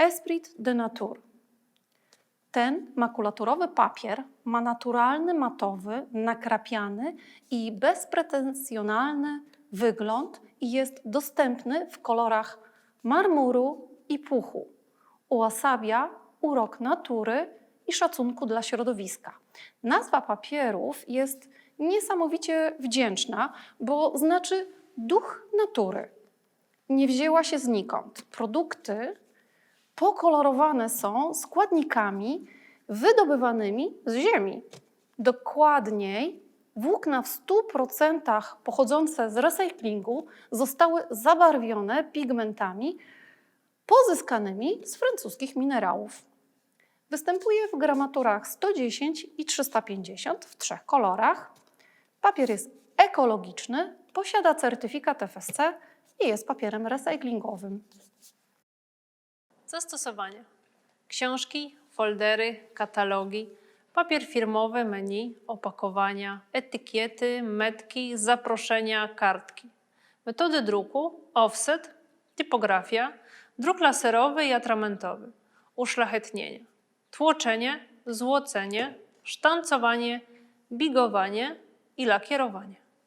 Esprit de Nature. Ten makulaturowy papier ma naturalny, matowy, nakrapiany i bezpretensjonalny wygląd i jest dostępny w kolorach marmuru i puchu. Uosabia urok natury i szacunku dla środowiska. Nazwa papierów jest niesamowicie wdzięczna, bo znaczy duch natury. Nie wzięła się znikąd. Produkty pokolorowane są składnikami wydobywanymi z ziemi. Dokładniej, włókna w 100% pochodzące z recyklingu zostały zabarwione pigmentami pozyskanymi z francuskich minerałów. Występuje w gramaturach 110 i 350 w trzech kolorach. Papier jest ekologiczny, posiada certyfikat FSC i jest papierem recyklingowym. Zastosowania. Książki, foldery, katalogi, papier firmowy, menu, opakowania, etykiety, metki, zaproszenia, kartki. Metody druku, offset, typografia, druk laserowy i atramentowy, uszlachetnienie, tłoczenie, złocenie, sztancowanie, bigowanie i lakierowanie.